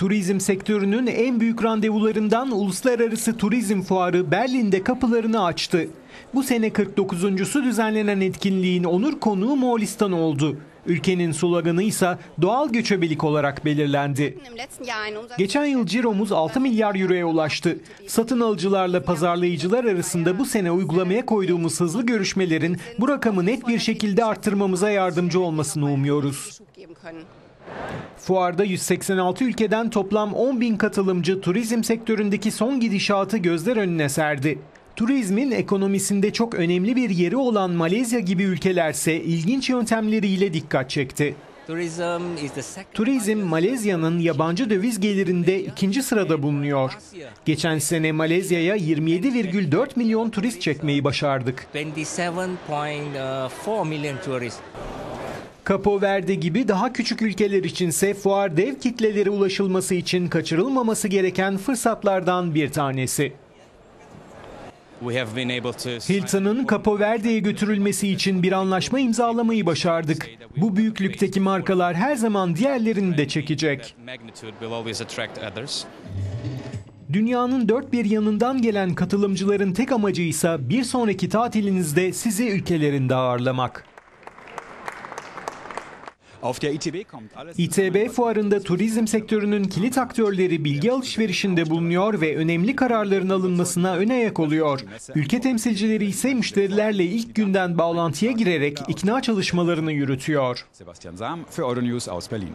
Turizm sektörünün en büyük randevularından Uluslararası Turizm Fuarı Berlin'de kapılarını açtı. Bu sene 49.sü düzenlenen etkinliğin onur konuğu Moğolistan oldu. Ülkenin sloganı ise doğal göçebelik olarak belirlendi. Geçen yıl ciromuz 6 milyar euroya ulaştı. Satın alıcılarla pazarlayıcılar arasında bu sene uygulamaya koyduğumuz hızlı görüşmelerin bu rakamı net bir şekilde arttırmamıza yardımcı olmasını umuyoruz. Fuarda 186 ülkeden toplam 10 bin katılımcı turizm sektöründeki son gidişatı gözler önüne serdi. Turizmin ekonomisinde çok önemli bir yeri olan Malezya gibi ülkelerse ilginç yöntemleriyle dikkat çekti. Turizm Malezya'nın yabancı döviz gelirinde ikinci sırada bulunuyor. Geçen sene Malezya'ya 27,4 milyon turist çekmeyi başardık. 27.4 million tourists. Capo Verde gibi daha küçük ülkeler içinse fuar dev kitlelere ulaşılması için kaçırılmaması gereken fırsatlardan bir tanesi. Hilton'ın Capo Verde'ye götürülmesi için bir anlaşma imzalamayı başardık. Bu büyüklükteki markalar her zaman diğerlerini de çekecek. Dünyanın dört bir yanından gelen katılımcıların tek amacı ise bir sonraki tatilinizde sizi ülkelerinde ağırlamak. İTB fuarında turizm sektörünün kilit aktörleri bilgi alışverişinde bulunuyor ve önemli kararların alınmasına ön ayak oluyor. Ülke temsilcileri ise müşterilerle ilk günden bağlantıya girerek ikna çalışmalarını yürütüyor. Sebastian Sam für Euronews aus Berlin.